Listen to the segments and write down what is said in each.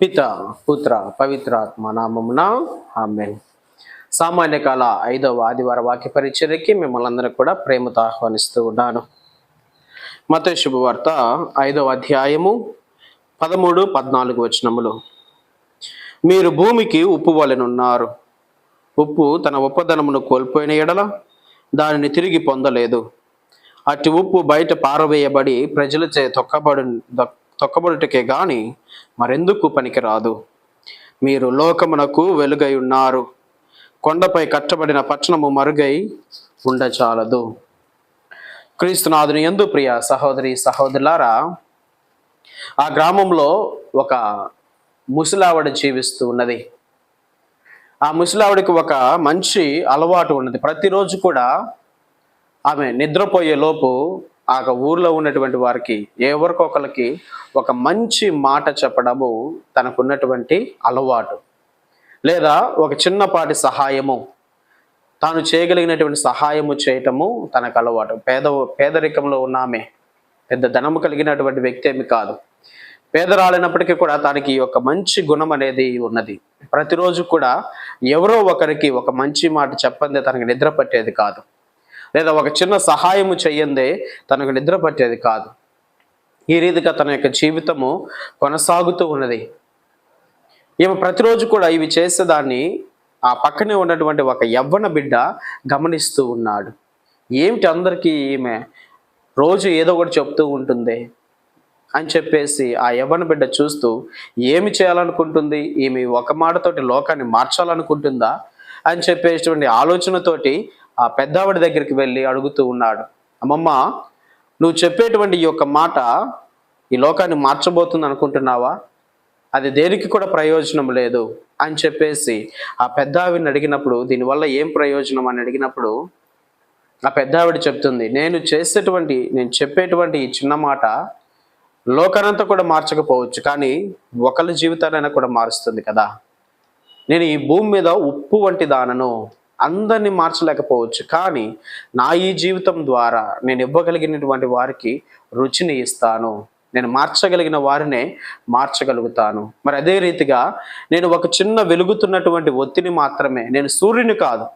పిత పుత్ర పవిత్రాత్మ నామమున ఆమెన్. సామాన్య కాల ఐదవ ఆదివార వాక్య పరిచర్యకి మిమ్మల్ని అందరూ కూడా ప్రేమతో ఆహ్వానిస్తూ ఉన్నాను. మత శుభవార్త ఐదవ అధ్యాయము పదమూడు పద్నాలుగు వచనములు. మీరు భూమికి ఉప్పు వలెనున్నారు. ఉప్పు తన ఉప్పదనమును కోల్పోయిన ఎడల దానిని తిరిగి పొందలేదు. అట్టి ఉప్పు బయట పారవేయబడి ప్రజలచే తొక్కబడి తొక్కబడుటకే గాని మరెందుకు పనికిరాదు? మీరు లోకమునకు వెలుగై ఉన్నారు. కొండపై కట్టబడిన పట్టణము మరుగై ఉండచాలదు. క్రీస్తునాథుని ఎందు ప్రియ సహోదరి సహోదరులారా ఆ గ్రామంలో ఒక ముసలావిడ జీవిస్తూ ఉన్నది. ఆ ముసలావిడికి ఒక మంచి అలవాటు ఉన్నది. ప్రతిరోజు కూడా ఆమె నిద్రపోయే లోపు ఆ ఊర్లో ఉన్నటువంటి వారికి ఎవరికొకరికి ఒక మంచి మాట చెప్పడము తనకున్నటువంటి అలవాటు. లేదా ఒక చిన్నపాటి సహాయము తాను చేయగలిగినటువంటి సహాయము చేయటము తనకు అలవాటు పేద పేదరికంలో ఉన్నామే పెద్ద ధనము కలిగినటువంటి వ్యక్తి ఏమి కాదు. పేదరాలైనప్పటికీ కూడా తనకి ఒక మంచి గుణం అనేది ఉన్నది. ప్రతిరోజు కూడా ఎవరో ఒకరికి ఒక మంచి మాట చెప్పందే తనకి నిద్ర పట్టేది కాదు. లేదా ఒక చిన్న సహాయము చెయ్యందే తనకు నిద్ర పట్టేది కాదు. ఈ రీతిగా తన యొక్క జీవితము కొనసాగుతూ ఉన్నది. ఈమె ప్రతిరోజు కూడా ఇవి చేసేదాన్ని ఆ పక్కనే ఉన్నటువంటి ఒక యవ్వన బిడ్డ గమనిస్తూ ఉన్నాడు. ఏమిటి అందరికీ ఈమె రోజు ఏదో ఒకటి చెప్తూ ఉంటుంది అని చెప్పేసి ఆ యవ్వన బిడ్డ చూస్తూ ఏమి చేయాలనుకుంటుంది? ఈమె ఒక మాటతోటి లోకాన్ని మార్చాలనుకుంటుందా? అని చెప్పేటువంటి ఆలోచనతోటి ఆ పెద్దావిడ దగ్గరికి వెళ్ళి అడుగుతూ ఉన్నాడు అమ్మమ్మ నువ్వు చెప్పేటువంటి ఈ యొక్క మాట ఈ లోకాన్ని మార్చబోతుంది అనుకుంటున్నావా? అది దేనికి కూడా ప్రయోజనం లేదు. అని చెప్పేసి ఆ పెద్దావిని అడిగినప్పుడు దీనివల్ల ఏం ప్రయోజనం? అని అడిగినప్పుడు ఆ పెద్దావిడ చెప్తుంది నేను చేసేటువంటి నేను చెప్పేటువంటి ఈ చిన్న మాట లోకానంతా కూడా మార్చకపోవచ్చు కానీ ఒకరి జీవితాలైనా కూడా మారుస్తుంది కదా. నేను ఈ భూమి మీద ఉప్పు వంటి దానను అందరినీ మార్చలేకపోవచ్చు. కానీ నా ఈ జీవితం ద్వారా నేను ఇవ్వగలిగినటువంటి వారికి రుచిని ఇస్తాను. నేను మార్చగలిగిన వారినే మార్చగలుగుతాను. మరి అదే రీతిగా నేను ఒక చిన్న వెలుగుతున్నటువంటి ఒత్తిని మాత్రమే. నేను సూర్యుని కాదు.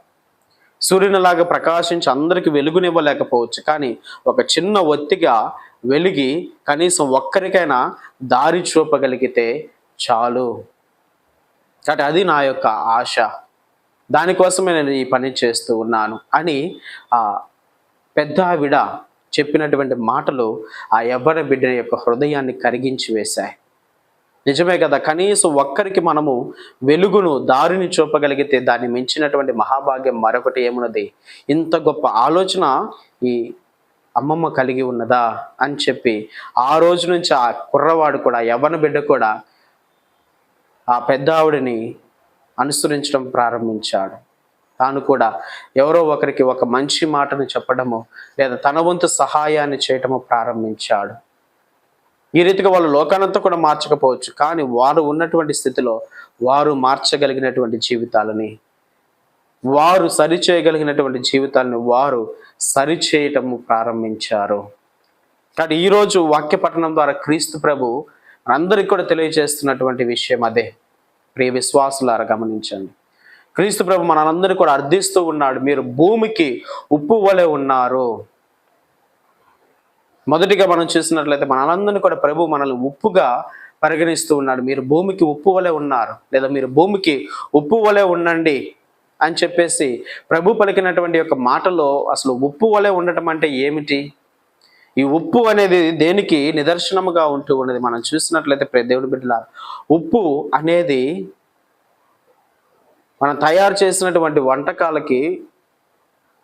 సూర్యునిలాగా ప్రకాశించి అందరికి వెలుగునివ్వలేకపోవచ్చు. కానీ ఒక చిన్న ఒత్తిగా వెలిగి కనీసం ఒక్కరికైనా దారి చూపగలిగితే చాలు. కాబట్టి అది నా యొక్క ఆశ. దానికోసమే నేను ఈ పని చేస్తూ ఉన్నాను అని ఆ పెద్ద ఆవిడ చెప్పినటువంటి మాటలు ఆ యవ్వన బిడ్డ యొక్క హృదయాన్ని కరిగించి వేశాయి. నిజమే కదా కనీసం ఒక్కరికి మనము వెలుగును దారిని చూపగలిగితే దాన్ని మించినటువంటి మహాభాగ్యం మరొకటి ఏమున్నది? ఇంత గొప్ప ఆలోచన ఈ అమ్మమ్మ కలిగి ఉన్నదా అని చెప్పి ఆ రోజు నుంచి ఆ కుర్రవాడు కూడా యవ్వన బిడ్డ కూడా ఆ పెద్ద ఆవిడని అనుసరించడం ప్రారంభించాడు. తాను కూడా ఎవరో ఒకరికి ఒక మంచి మాటను చెప్పడము లేదా తన వంతు సహాయాన్ని చేయటము ప్రారంభించాడు. ఈ రీతిగా వాళ్ళు లోకానంతా కూడా మార్చకపోవచ్చు. కానీ వారు ఉన్నటువంటి స్థితిలో వారు మార్చగలిగినటువంటి జీవితాలని వారు సరిచేయగలిగినటువంటి జీవితాలను వారు సరిచేయటము ప్రారంభించారు. కానీ ఈరోజు వాక్య పఠనం ద్వారా క్రీస్తు ప్రభు అందరికి కూడా తెలియజేస్తున్నటువంటి విషయం అదే. ప్రియ విశ్వాసులారా గమనించండి. క్రీస్తు ప్రభు మనందరినీ కూడా అర్థిస్తూ ఉన్నాడు మీరు భూమికి ఉప్పు వలె ఉన్నారు. మొదటిగా మనం చూసినట్లయితే మనందరినీ కూడా ప్రభు మనల్ని ఉప్పుగా పరిగణిస్తూ ఉన్నాడు. మీరు భూమికి ఉప్పు వలె ఉన్నారు లేదా మీరు భూమికి ఉప్పు వలె ఉండండి అని చెప్పేసి ప్రభు పలికినటువంటి యొక్క మాటలో అసలు ఉప్పు వలె ఉండటం అంటే ఏమిటి? ఈ ఉప్పు అనేది దేనికి నిదర్శనముగా ఉంటూ ఉన్నది? మనం చూసినట్లయితే ప్రియ దేవుడి బిడ్డల ఉప్పు అనేది మనం తయారు చేసినటువంటి వంటకాలకి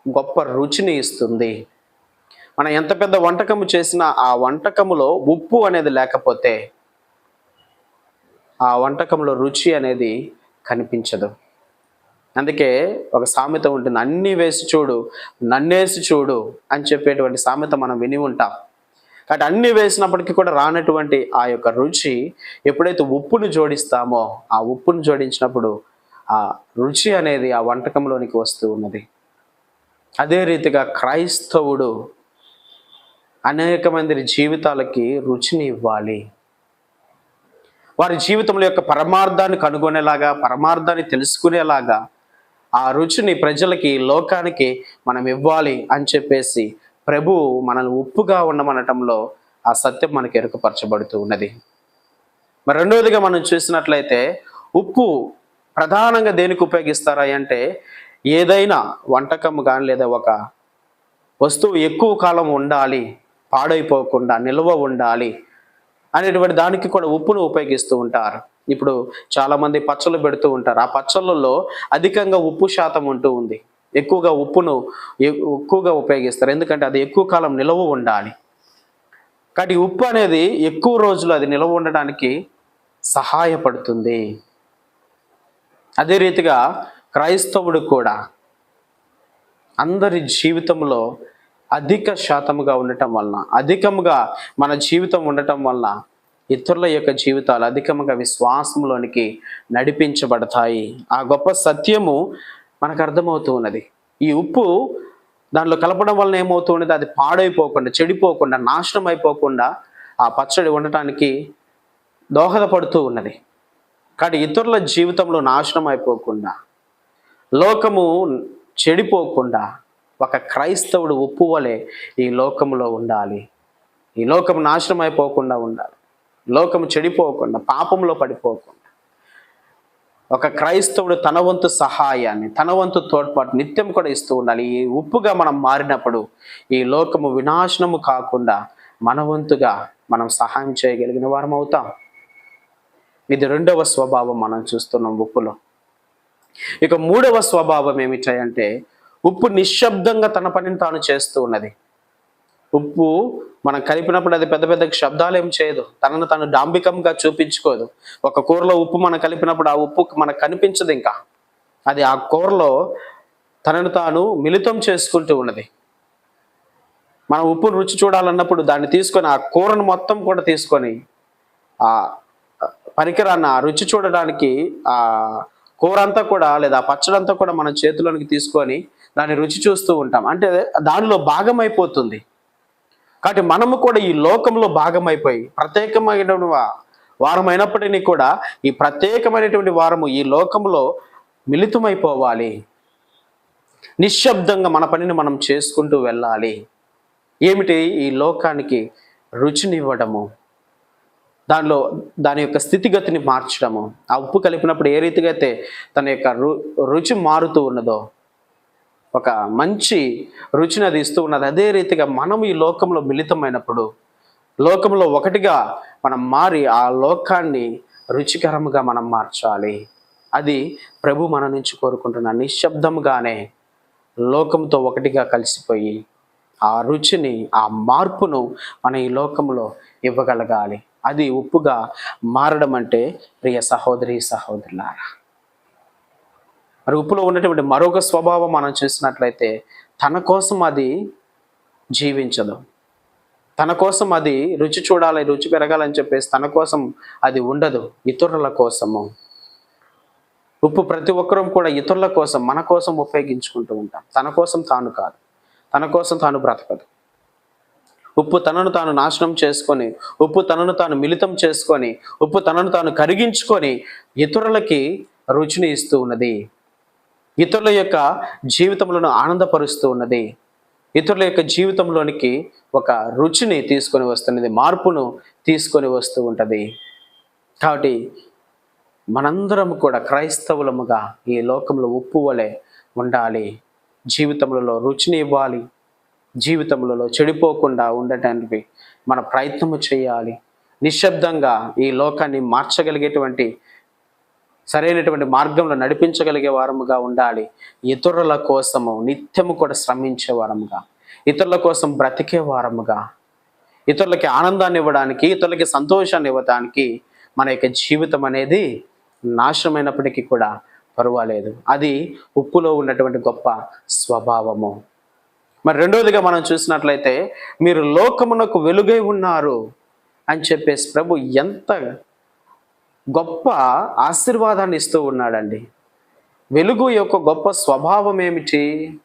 గొప్ప రుచిని ఇస్తుంది. మనం ఎంత పెద్ద వంటకము చేసినా ఆ వంటకములో ఉప్పు అనేది లేకపోతే ఆ వంటకంలో రుచి అనేది కనిపించదు. అందుకే ఒక సామెత ఉంటుంది అన్నీ వేసి చూడు నన్నేసి చూడు అని చెప్పేటువంటి సామెత మనం విని ఉంటాం. కాబట్టి అన్నీ వేసినప్పటికీ కూడా రానటువంటి ఆ యొక్క రుచి ఎప్పుడైతే ఉప్పును జోడిస్తామో ఆ ఉప్పును జోడించినప్పుడు ఆ రుచి అనేది ఆ వంటకంలోనికి వస్తూ ఉన్నది. అదే రీతిగా క్రైస్తవుడు అనేక మంది జీవితాలకి రుచిని ఇవ్వాలి. వారి జీవితంలో యొక్క పరమార్థాన్ని కనుగొనేలాగా పరమార్థాన్ని తెలుసుకునేలాగా ఆ రుచిని ప్రజలకి లోకానికి మనం ఇవ్వాలి అని చెప్పేసి ప్రభు మనల్ని ఉప్పుగా ఉండమనటంలో ఆ సత్యం మనకి ఎరుకపరచబడుతూ ఉన్నది. మరి రెండవదిగా మనం చూసినట్లయితే ఉప్పు ప్రధానంగా దేనికి ఉపయోగిస్తారా అంటే ఏదైనా వంటకం కానీ లేదా ఒక వస్తువు ఎక్కువ కాలం ఉండాలి పాడైపోకుండా నిల్వ ఉండాలి అనేటువంటి దానికి కూడా ఉప్పును ఉపయోగిస్తూ ఉంటారు. ఇప్పుడు చాలా మంది పచ్చళ్ళు పెడుతూ ఉంటారు. ఆ పచ్చళ్ళలో అధికంగా ఉప్పు శాతం ఉంటూ ఉంది. ఎక్కువగా ఉప్పును ఎ- ఎక్కువగా ఉపయోగిస్తారు. ఎందుకంటే అది ఎక్కువ కాలం నిలవ ఉండాలి. కాబట్టి ఉప్పు అనేది ఎక్కువ రోజులు అది నిలవ ఉండడానికి సహాయపడుతుంది. అదే రీతిగా క్రైస్తవుడు కూడా అందరి జీవితంలో అధిక శాతముగా ఉండటం వలన అధికముగా మన జీవితం ఉండటం వలన ఇతరుల యొక్క జీవితాలు అధికముగా విశ్వాసంలోనికి నడిపించబడతాయి. ఆ గొప్ప సత్యము మనకు అర్థమవుతూ ఉన్నది. ఈ ఉప్పు దానిలో కలపడం వలన ఏమవుతూ ఉన్నది? అది పాడైపోకుండా చెడిపోకుండా నాశనం అయిపోకుండా ఆ పచ్చడి ఉండటానికి దోహదపడుతూ ఉన్నది. కానీ ఇతరుల జీవితంలో నాశనం అయిపోకుండా లోకము చెడిపోకుండా ఒక క్రైస్తవుడు ఉప్పు వలె ఈ లోకములో ఉండాలి. ఈ లోకం నాశనం అయిపోకుండా ఉండాలి. లోకము చెడిపోకుండా పాపంలో పడిపోకుండా. ఒక క్రైస్తవుడు తన వంతు సహాయాన్ని తన వంతు తోడ్పాటు నిత్యం కూడా ఇస్తూ ఉండాలి. ఈ ఉప్పుగా మనం మారినప్పుడు ఈ లోకము వినాశనము కాకుండా మన వంతుగా మనం సహాయం చేయగలిగిన వారం అవుతాం. ఇది రెండవ స్వభావం మనం చూస్తున్నాం ఉప్పులో. ఇక మూడవ స్వభావం ఏమిటంటే ఉప్పు నిశ్శబ్దంగా తన పనిని తాను చేస్తూ ఉన్నది. ఉప్పు మనం కలిపినప్పుడు అది పెద్ద పెద్ద శబ్దాలు ఏం చేయదు. తనను తను డాంబికంగా చూపించుకోదు. ఒక కూరలో ఉప్పు మనం కలిపినప్పుడు ఆ ఉప్పు మనకు కనిపించదు ఇంకా. అది ఆ కూరలో తనను తాను మిళితం చేసుకుంటూ ఉన్నది. మనం ఉప్పును రుచి చూడాలన్నప్పుడు దాన్ని తీసుకొని ఆ కూరను మొత్తం కూడా తీసుకొని ఆ పరికరాన్ని ఆ రుచి చూడడానికి ఆ కూర అంతా కూడా లేదా పచ్చడంతా కూడా మన చేతిలోనికి తీసుకొని దాన్ని రుచి చూస్తూ ఉంటాం. అంటే దానిలో భాగం అయిపోతుంది కాబట్టి మనము కూడా ఈ లోకంలో భాగమైపోయి ప్రత్యేకమైనటువంటి వా- వారం అయినప్పటికీ కూడా ఈ ప్రత్యేకమైనటువంటి వారము ఈ లోకంలో మిళితమైపోవాలి. నిశ్శబ్దంగా మన పనిని మనం చేసుకుంటూ వెళ్ళాలి. ఏమిటి? ఈ లోకానికి రుచినివ్వడము. దానిలో దాని యొక్క స్థితిగతిని మార్చడము. ఆ ఉప్పు కలిపినప్పుడు ఏ రీతిగా అయితే తన యొక్క రు రుచి మారుతూ ఉన్నదో ఒక మంచి రుచిని అది ఇస్తూ ఉన్నది. అదే రీతిగా మనం ఈ లోకంలో మిళితమైనప్పుడు లోకంలో ఒకటిగా మనం మారి ఆ లోకాన్ని రుచికరముగా మనం మార్చాలి. అది ప్రభు మన నుంచి కోరుకుంటున్న నిశ్శబ్దంగానే లోకంతో ఒకటిగా కలిసిపోయి ఆ రుచిని ఆ మార్పును మన ఈ లోకంలో ఇవ్వగలగాలి. అది ఉప్పుగా మారడం అంటే ప్రియ సహోదరి సహోదరులారా మరి ఉప్పులో ఉన్నటువంటి మరొక స్వభావం మనం చూసినట్లయితే తన కోసం అది జీవించదు. తన కోసం అది రుచి చూడాలి రుచి పెరగాలని చెప్పేసి తన కోసం అది ఉండదు ఇతరుల కోసము. ఉప్పు ప్రతి ఒక్కరూ కూడా ఇతరుల కోసం మన కోసం ఉపయోగించుకుంటూ ఉంటాం. తన కోసం తాను కాదు. తన కోసం తాను బ్రతకదు. ఉప్పు తనను తాను నాశనం చేసుకొని ఉప్పు తనను తాను మిళితం చేసుకొని ఉప్పు తనను తాను కరిగించుకొని ఇతరులకి రుచిని ఇస్తూ ఉన్నది. ఇతరుల యొక్క జీవితంలో ఆనందపరుస్తూ ఉన్నది. ఇతరుల యొక్క జీవితంలోనికి ఒక రుచిని తీసుకొని వస్తున్నది మార్పును తీసుకొని వస్తూ ఉంటుంది. కాబట్టి మనందరం కూడా క్రైస్తవులముగా ఈ లోకంలో ఉప్పు వలె ఉండాలి. జీవితంలో రుచిని ఇవ్వాలి. జీవితంలో చెడిపోకుండా ఉండటానికి మన ప్రయత్నము చేయాలి. నిశ్శబ్దంగా ఈ లోకాన్ని మార్చగలిగేటువంటి సరైనటువంటి మార్గంలో నడిపించగలిగే వారముగా ఉండాలి. ఇతరుల కోసము నిత్యము కూడా శ్రమించే వారముగా ఇతరుల కోసం బ్రతికే వారముగా ఇతరులకి ఆనందాన్ని ఇవ్వడానికి ఇతరులకి సంతోషాన్ని ఇవ్వడానికి మన యొక్క జీవితం అనేది నాశనమైనప్పటికీ కూడా పర్వాలేదు. అది ఉప్పులో ఉన్నటువంటి గొప్ప స్వభావము. మరి రెండవదిగా మనం చూసినట్లయితే మీరు లోకమునకు వెలుగై ఉన్నారు అని చెప్పేసి ప్రభు ఎంత గొప్ప ఆశీర్వాదాన్ని ఇస్తూ ఉన్నాడండి. వెలుగు యొక్క గొప్ప స్వభావం ఏమిటి?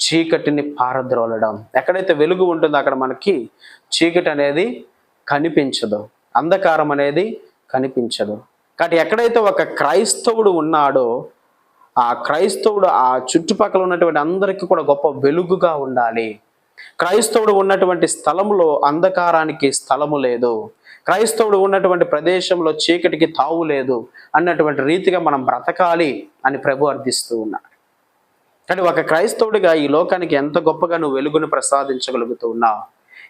చీకటిని పారద్రోలడం. ఎక్కడైతే వెలుగు ఉంటుందో అక్కడ మనకి చీకటి అనేది కనిపించదు. అంధకారం అనేది కనిపించదు. కాబట్టి ఎక్కడైతే ఒక క్రైస్తవుడు ఉన్నాడో ఆ క్రైస్తవుడు ఆ చుట్టుపక్కల ఉన్నటువంటి అందరికీ కూడా గొప్ప వెలుగుగా ఉండాలి. క్రైస్తవుడు ఉన్నటువంటి స్థలంలో అంధకారానికి స్థలము లేదు. క్రైస్తవుడు ఉన్నటువంటి ప్రదేశంలో చీకటికి తావు లేదు అన్నటువంటి రీతిగా మనం బ్రతకాలి అని ప్రభు అర్థిస్తూ ఉన్నాడు. కానీ ఒక క్రైస్తవుడిగా ఈ లోకానికి ఎంత గొప్పగా నువ్వు వెలుగును ప్రసాదించగలుగుతూ ఉన్నావు?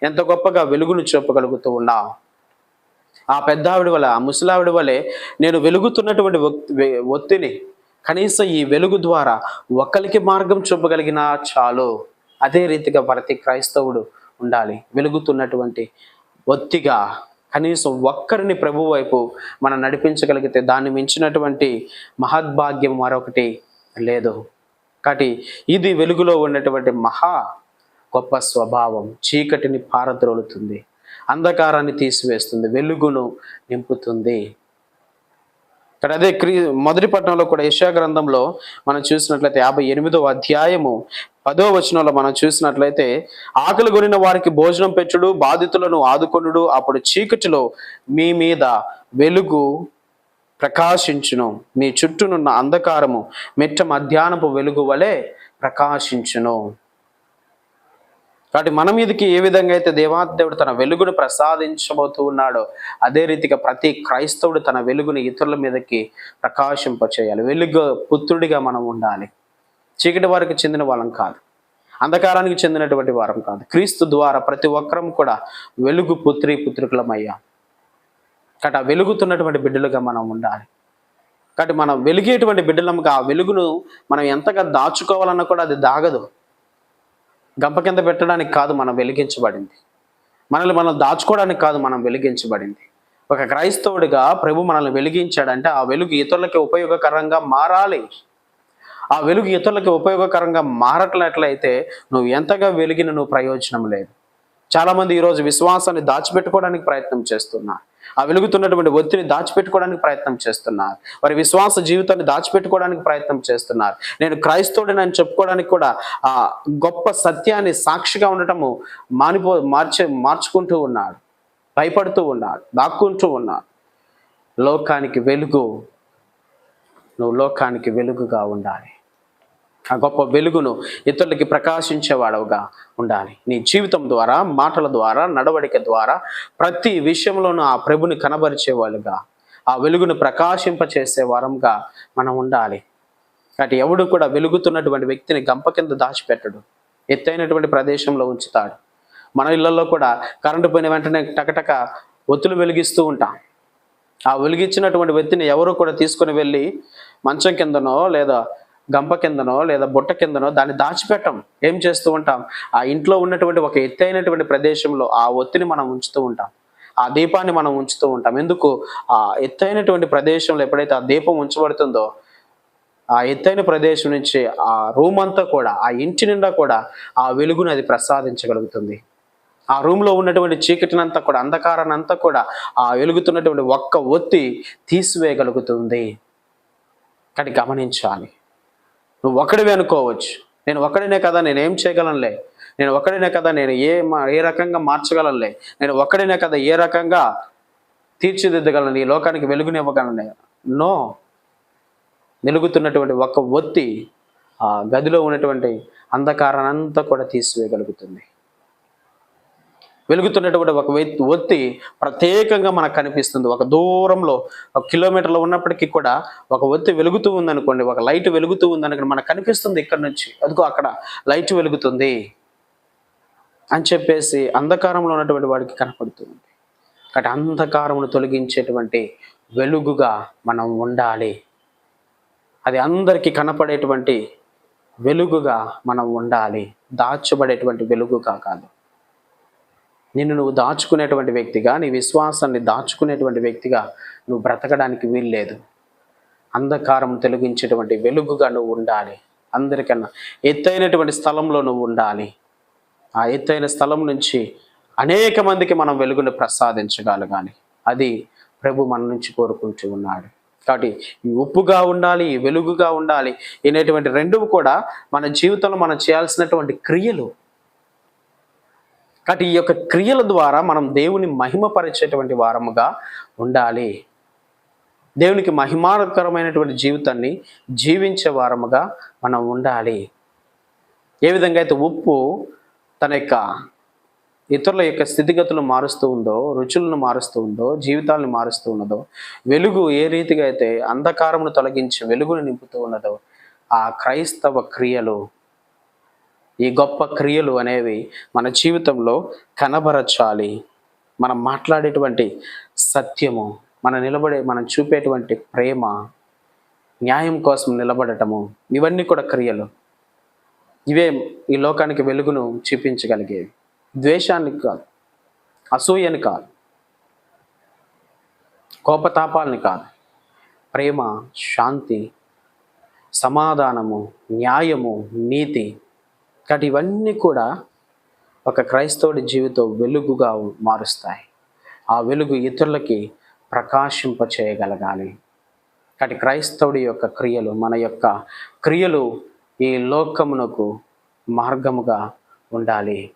ఎంత గొప్పగా వెలుగును చూపగలుగుతూ ఉన్నావు? ఆ పెద్ద ఆవిడ వల్ల ఆ ముసలావిడ వలె నేను వెలుగుతున్నటువంటి ఒత్తిని కనీసం ఈ వెలుగు ద్వారా ఒకరికి మార్గం చూపగలిగినా చాలు. అదే రీతిగా ప్రతి క్రైస్తవుడు ఉండాలి. వెలుగుతున్నటువంటి ఒత్తిగా కనీసం ఒక్కరిని ప్రభు వైపు మనం నడిపించగలిగితే దాన్ని మించినటువంటి మహద్భాగ్యం మరొకటి లేదు. కాబట్టి ఇది వెలుగులో ఉన్నటువంటి మహా గొప్ప స్వభావం. చీకటిని పారద్రోలుతుంది. అంధకారాన్ని తీసివేస్తుంది. వెలుగును నింపుతుంది. ఇక్కడ అదే క్రీ మొదటి పట్టణంలో కూడా యశా గ్రంథంలో మనం చూసినట్లయితే యాభై ఎనిమిదో అధ్యాయము పదో వచనంలో మనం చూసినట్లయితే ఆకలి కొనిన వారికి భోజనం పెట్టుడు బాధితులను ఆదుకొనుడు అప్పుడు చీకటిలో మీ మీద వెలుగు ప్రకాశించును. మీ చుట్టూనున్న అంధకారము మిట్ట మధ్యాహ్నపు వెలుగు వలె ప్రకాశించును. కాబట్టి మన మీదకి ఏ విధంగా అయితే దేవాదేవుడు తన వెలుగును ప్రసాదించబోతూ ఉన్నాడో అదే రీతిగా ప్రతి క్రైస్తవుడు తన వెలుగుని ఇతరుల మీదకి ప్రకాశింపచేయాలి. వెలుగు పుత్రుడిగా మనం ఉండాలి. చీకటి వారికి చెందిన వాళ్ళం కాదు. అంధకారానికి చెందినటువంటి వారం కాదు. క్రీస్తు ద్వారా ప్రతి ఒక్కరం కూడా వెలుగు పుత్రి పుత్రికులమయ్యాం. కాబట్టి ఆ వెలుగుతున్నటువంటి బిడ్డలుగా మనం ఉండాలి. కాబట్టి మనం వెలిగేటువంటి బిడ్డలముగా ఆ వెలుగును మనం ఎంతగా దాచుకోవాలన్నా కూడా అది దాగదు. గంప కింద పెట్టడానికి కాదు మనం వెలిగించబడింది. మనల్ని మనం దాచుకోవడానికి కాదు మనం వెలిగించబడింది. ఒక క్రైస్తవుడిగా ప్రభు మనల్ని వెలిగించాడంటే ఆ వెలుగు ఇతరులకి ఉపయోగకరంగా మారాలి. ఆ వెలుగు ఇతరులకి ఉపయోగకరంగా మారట్లట్లయితే నువ్వు ఎంతగా వెలిగిన నువ్వు ప్రయోజనం లేదు. చాలామంది ఈరోజు విశ్వాసాన్ని దాచిపెట్టుకోవడానికి ప్రయత్నం చేస్తున్నారు. ఆ వెలుగుతున్నటువంటి ఒత్తిడిని దాచిపెట్టుకోవడానికి ప్రయత్నం చేస్తున్నారు. వారి విశ్వాస జీవితాన్ని దాచిపెట్టుకోవడానికి ప్రయత్నం చేస్తున్నారు. నేను క్రైస్తవుడిని అని చెప్పుకోవడానికి కూడా ఆ గొప్ప సత్యాన్ని సాక్షిగా ఉండటము మానిపో మార్చే మార్చుకుంటూ ఉన్నాడు. భయపడుతూ ఉన్నాడు. దాక్కుంటూ ఉన్నాడు. లోకానికి వెలుగు నువ్వు లోకానికి వెలుగుగా ఉండాలి. ఆ గొప్ప వెలుగును ఇతరులకి ప్రకాశించేవాడవుగా ఉండాలి. నీ జీవితం ద్వారా మాటల ద్వారా నడవడిక ద్వారా ప్రతి విషయంలోనూ ఆ ప్రభుని కనబరిచేవాళ్ళుగా ఆ వెలుగును ప్రకాశింపచేసే వారంగా మనం ఉండాలి. కాబట్టి ఎవడు కూడా వెలుగుతున్నటువంటి వ్యక్తిని గంప కింద దాచిపెట్టడు. ఎత్తైనటువంటి ప్రదేశంలో ఉంచుతాడు. మన ఇళ్ళలో కూడా కరెంటు పోయిన వెంటనే టకటక ఒత్తులు వెలిగిస్తూ ఉంటాం. ఆ వెలిగించినటువంటి వ్యక్తిని ఎవరు కూడా తీసుకొని వెళ్ళి మంచం కిందనో లేదా గంప కిందనో లేదా బుట్ట కిందనో దాన్ని దాచిపెట్టం. ఏం చేస్తూ ఉంటాం? ఆ ఇంట్లో ఉన్నటువంటి ఒక ఎత్తైనటువంటి ప్రదేశంలో ఆ ఒత్తిని మనం ఉంచుతూ ఉంటాం. ఆ దీపాన్ని మనం ఉంచుతూ ఉంటాం. ఎందుకు? ఆ ఎత్తైనటువంటి ప్రదేశంలో ఎప్పుడైతే ఆ దీపం ఉంచబడుతుందో ఆ ఎత్తైన ప్రదేశం నుంచి ఆ రూమ్ అంతా కూడా ఆ ఇంటి నిండా కూడా ఆ వెలుగును అది ప్రసాదించగలుగుతుంది. ఆ రూమ్లో ఉన్నటువంటి చీకటినంతా కూడా అంధకారాన్ని అంతా కూడా ఆ వెలుగుతున్నటువంటి ఒక్క ఒత్తి తీసివేయగలుగుతుంది. కానీ గమనించాలి. నువ్వు ఒక్కడివి అనుకోవచ్చు. నేను ఒక్కడినే కదా నేను ఏం చేయగలనులే? నేను ఒక్కడినే కదా నేను ఏ మా- ఏ రకంగా మార్చగలనులే? నేను ఒక్కడినే కదా ఏ రకంగా తీర్చిదిద్దగలను? ఈ లోకానికి వెలుగునివ్వగలను నో. వెలుగుతున్నటువంటి ఒక్క ఒత్తి ఆ గదిలో ఉన్నటువంటి అంధకారాన్ని అంతా కూడా తీసివేయగలుగుతుంది. వెలుగుతున్నటువంటి ఒక వ్యక్తి ఒత్తి ప్రత్యేకంగా మనకు కనిపిస్తుంది. ఒక దూరంలో ఒక కిలోమీటర్లో ఉన్నప్పటికీ కూడా ఒక ఒత్తి వెలుగుతూ ఉందనుకోండి ఒక లైట్ వెలుగుతూ ఉందనుకోండి మనకు కనిపిస్తుంది ఇక్కడ నుంచి. అదిగో అక్కడ లైట్ వెలుగుతుంది అని చెప్పేసి అంధకారంలో ఉన్నటువంటి వాడికి కనపడుతుంది. కాబట్టి అంధకారమును తొలగించేటువంటి వెలుగుగా మనం ఉండాలి. అది అందరికీ కనపడేటువంటి వెలుగుగా మనం ఉండాలి. దాచబడేటువంటి వెలుగుగా కాదు. నిన్ను నువ్వు దాచుకునేటువంటి వ్యక్తిగా నీ విశ్వాసాన్ని దాచుకునేటువంటి వ్యక్తిగా నువ్వు బ్రతకడానికి వీల్లేదు. అంధకారం తొలగించేటువంటి వెలుగుగా నువ్వు ఉండాలి. అందరికన్నా ఎత్తైనటువంటి స్థలంలో నువ్వు ఉండాలి. ఆ ఎత్తైన స్థలం నుంచి అనేక మందికి మనం వెలుగును ప్రసాదించగలగాలి. అది ప్రభు మన నుంచి కోరుకుంటూ ఉన్నాడు. కాబట్టి ఈ ఉప్పుగా ఉండాలి ఈ వెలుగుగా ఉండాలి అనేటువంటి రెండు కూడా మన జీవితంలో మనం చేయాల్సినటువంటి క్రియలు కాబట్టి ఈ యొక్క క్రియల ద్వారా మనం దేవుని మహిమపరిచేటువంటి వారముగా ఉండాలి. దేవునికి మహిమాకరమైనటువంటి జీవితాన్ని జీవించే వారముగా మనం ఉండాలి. ఏ విధంగా అయితే ఉప్పు తన యొక్క ఇతరుల యొక్క స్థితిగతులను మారుస్తూ ఉందో రుచులను మారుస్తూ ఉందో జీవితాలను మారుస్తూ ఉన్నదో వెలుగు ఏ రీతిగా అయితే అంధకారమును తొలగించి వెలుగును నింపుతూ ఉన్నదో ఆ క్రైస్తవ క్రియలు ఈ గొప్ప క్రియలు అనేవి మన జీవితంలో కనబరచాలి. మనం మాట్లాడేటువంటి సత్యము మన నిలబడే మనం చూపేటువంటి ప్రేమ న్యాయం కోసం నిలబడటము ఇవన్నీ కూడా క్రియలు. ఇవే ఈ లోకానికి వెలుగును చూపించగలిగేవి. ద్వేషాన్ని కాదు అసూయని కాదు కోపతాపాలని కాదు. ప్రేమ శాంతి సమాధానము న్యాయము నీతి కాబట్టి ఇవన్నీ కూడా ఒక క్రైస్తవుడి జీవితం వెలుగుగా మారుస్తాయి. ఆ వెలుగు ఇతరులకి ప్రకాశింప చేయగలగాలి కాబట్టి క్రైస్తవుడి యొక్క క్రియలు మన యొక్క క్రియలు ఈ లోకమునకు మార్గముగా ఉండాలి.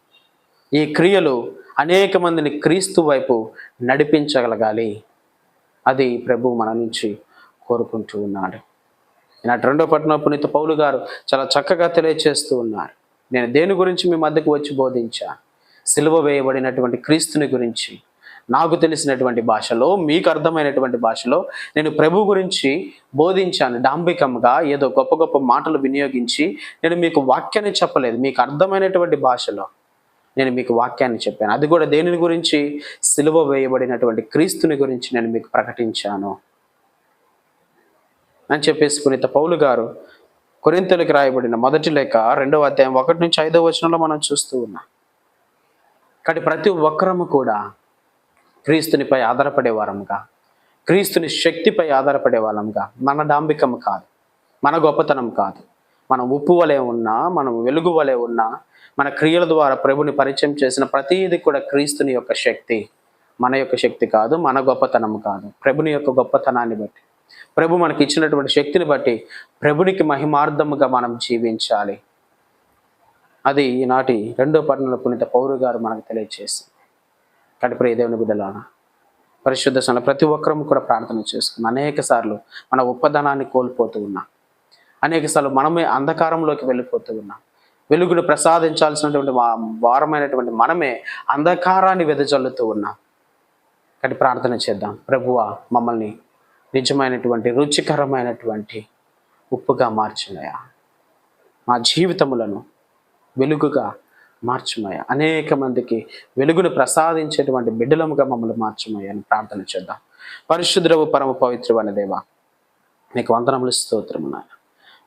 ఈ క్రియలు అనేక మందిని క్రీస్తు వైపు నడిపించగలగాలి. అది ప్రభు మన నుంచి కోరుకుంటూ ఉన్నాడు. ఈనాటి రెండో పట్టణ పునీత పౌలు గారు చాలా చక్కగా తెలియచేస్తూ ఉన్నారు. నేను దేని గురించి మీ మధ్యకు వచ్చి బోధించా? సిలువ వేయబడినటువంటి క్రీస్తుని గురించి నాకు తెలిసినటువంటి భాషలో మీకు అర్థమైనటువంటి భాషలో నేను ప్రభు గురించి బోధించాను. డాంబికంగా ఏదో గొప్ప గొప్ప మాటలు వినియోగించి నేను మీకు వాక్యాన్ని చెప్పలేదు. మీకు అర్థమైనటువంటి భాషలో నేను మీకు వాక్యాన్ని చెప్పాను. అది కూడా దేనిని గురించి? సిలువ వేయబడినటువంటి క్రీస్తుని గురించి నేను మీకు ప్రకటించాను. అని చెప్పేసి పునీత పౌలు గారు కొరింతలకు రాయబడిన మొదటి లేఖ రెండవ అధ్యాయం ఒకటి నుంచి ఐదవ వచనంలో మనం చూస్తూ ఉన్నాం. కాబట్టి ప్రతి ఒక్కరము కూడా క్రీస్తునిపై ఆధారపడే వారముగా క్రీస్తుని శక్తిపై ఆధారపడే వాళ్ళంగా మన డాంబికం కాదు మన గొప్పతనం కాదు. మనం ఉప్పు వలె ఉన్నా మనం వెలుగు వలె ఉన్నా మన క్రియల ద్వారా ప్రభుని పరిచయం చేసిన ప్రతిదీ కూడా క్రీస్తుని యొక్క శక్తి మన యొక్క శక్తి కాదు మన గొప్పతనం కాదు. ప్రభుని యొక్క గొప్పతనాన్ని బట్టి. ప్రభు మనకి ఇచ్చినటువంటి శక్తిని బట్టి ప్రభునికి మహిమార్థముగా మనం జీవించాలి. అది ఈనాటి రెండో పట్టణంలో పునీత పౌరు గారు మనకు తెలియజేసింది కాబట్టి ప్రియ దేవుని బిడ్డలారా పరిశుద్ధ సమయంలో ప్రతి ఒక్కరూ కూడా ప్రార్థన చేసుకున్నాం. అనేక సార్లు మన ఉపధనాన్ని కోల్పోతూ ఉన్నాం. అనేక సార్లు మనమే అంధకారంలోకి వెళ్ళిపోతూ ఉన్నాం. వెలుగును ప్రసాదించాల్సినటువంటి వారమైనటువంటి మనమే అంధకారాన్ని వెదజల్లుతూ ఉన్నాం. కాబట్టి ప్రార్థన చేద్దాం. ప్రభువా మమ్మల్ని నిజమైనటువంటి రుచికరమైనటువంటి ఉప్పుగా మార్చినయా? మా జీవితములను వెలుగుగా మార్చమయ్యా అనేక మందికి వెలుగును ప్రసాదించేటువంటి బిడ్డలముగా మమ్మల్ని మార్చమయ్యా అని ప్రార్థన చేద్దాం. పరిశుద్ధుడవు పరమ పవిత్రమైన దేవ నీకు వందనములు స్తోత్రమున్నాయి నాయన.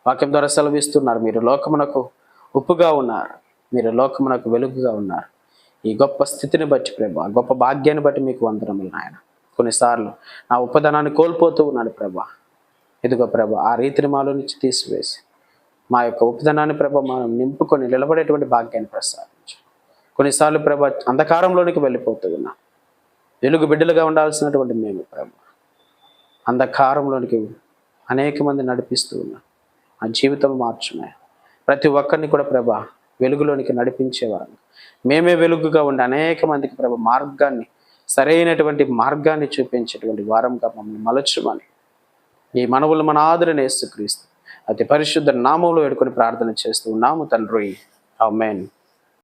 వాక్యం ద్వారా సెలవిస్తున్నారు. మీరు లోకమునకు ఉప్పుగా ఉన్నారు. మీరు లోకమునకు వెలుగుగా ఉన్నారు. ఈ గొప్ప స్థితిని బట్టి ప్రేమ గొప్ప భాగ్యాన్ని బట్టి మీకు వందనములు నాయన. కొన్నిసార్లు నా ఉపధనాన్ని కోల్పోతూ ఉన్నాడు ప్రభా. ఇదిగో ప్రభ ఆ రీతిని మాలో నుంచి తీసివేసి మా యొక్క ఉపధనాన్ని ప్రభ మనం నింపుకొని నిలబడేటువంటి భాగ్యాన్ని ప్రసాదించు. కొన్నిసార్లు ప్రభ అంధకారంలోనికి వెళ్ళిపోతూ ఉన్నాం. వెలుగు బిడ్డలుగా ఉండాల్సినటువంటి మేము ప్రభ అంధకారంలోనికి అనేక మంది నడిపిస్తూ ఉన్నాం. ఆ జీవితం మార్చున్నాయి ప్రతి ఒక్కరిని కూడా ప్రభ వెలుగులోనికి నడిపించేవారు మేమే వెలుగుగా ఉండి అనేక మందికి ప్రభ మార్గాన్ని సరైనటువంటి మార్గాన్ని చూపించేటువంటి వారంగా మమ్మల్ని మలచమని. ఈ మనవులు మన ఆదరణ యేసుక్రీస్తు. అతి పరిశుద్ధ నామంలో వేడుకొని ప్రార్థన చేస్తూ ఉన్నాము తండ్రి. ఆమెన్.